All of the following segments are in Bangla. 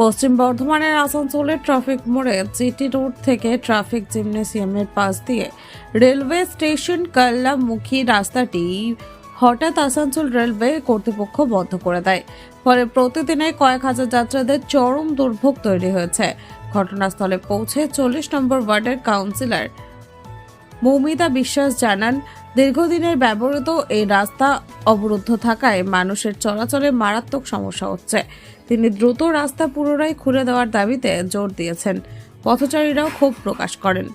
পশ্চিম বর্ধমানের আসানসোলের ট্রাফিক মোড়ে জিটি রোড থেকে ট্রাফিক জিমনেসিয়ামের পাশ দিয়ে রেলওয়ে স্টেশন কাল্লামুখী রাস্তাটি হঠাৎ আসানসোল রেলওয়ে কর্তৃপক্ষ বন্ধ করে দেয়। ফলে প্রতিদিনে কয়েক হাজার যাত্রীদের চরম দুর্ভোগ তৈরি হয়েছে। ঘটনাস্থলে পৌঁছে চল্লিশ নম্বর ওয়ার্ডের কাউন্সিলর মৌমিতা বিশ্বাস জানান দীর্ঘদিনের ব্যবহৃত এই রাস্তা অবরুদ্ধ থাকায় মানুষের চলাচলে মারাত্মক সমস্যা হচ্ছে। তিনি দ্রুত রাস্তা পুনরায় খুলে দেওয়ার দাবিতে জোর দিয়েছেন। পথচারীরাও ক্ষোভ প্রকাশ করেন।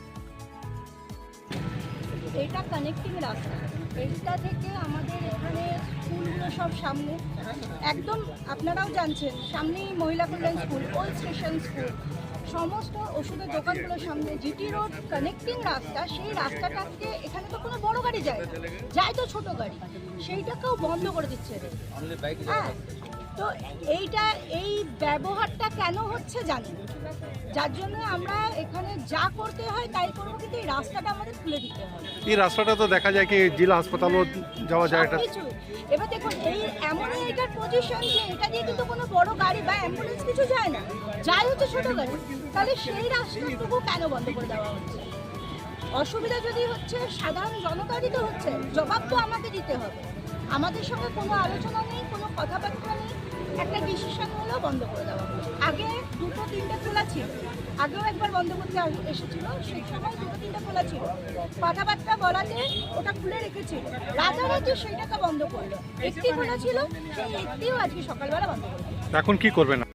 এটা কানেক্টিং রাস্তা। থেকে আমাদের এখানে স্কুলগুলো সব সামনে। একদম আপনারাও জানছেন, সামনেই মহিলা Kalyan school old station school সমস্ত ওষুধের দোকানগুলোর সামনে। জিটি রোড কানেক্টিং রাস্তা, সেই রাস্তাটাকে এখানে তো কোনো বড় যায় না। যায় তো ছোট গাড়ি। সেইটাকেও বন্ধ করে দিচ্ছে। হ্যাঁ। তো এইটা এই ব্যবহারটা কেন হচ্ছে জানি যার জন্য আমরা এখানে যা করতে হয় তাই করব কিন্তু এই রাস্তাটা আমাদের খুলে দিতে হবে। এই রাস্তাটা তো দেখা যায় কি জেলা হাসপাতালও যাওয়া যায় এটা এবার দেখুন এই এমনই এটার পজিশন যে এটা দিয়ে কিন্তু কোনো বড় গাড়ি বা অ্যাম্বুলেন্স কিছু যায় না। যাই হচ্ছে ছোট গাড়ি। তাহলে সেই রাস্তাটুকু কেন বন্ধ করে দেওয়া হচ্ছে? অসুবিধা যদি হচ্ছে, সাধারণ জনতারই তো হচ্ছে, জবাব তো আমাকে দিতে হবে। আমাদের সঙ্গে কোনো আলোচনা নেই, কোনো কথাবার্তা নেই, একটা ডিসিশন হলেও বন্ধ করে দেওয়া আগে দুটো তিনটে খোলা ছিল, আগেও একবার বন্ধ করতে এসেছিল, সেই সময় দুটো তিনটে খোলা ছিল। কথাবার্তা বলাতে ওটা খুলে রেখেছিল। রাতারাতি সেইটাকে বন্ধ করল। একটি খোলা ছিল, সেই একটিও আজকে সকালবেলা বন্ধ করল এখন কি করবেন?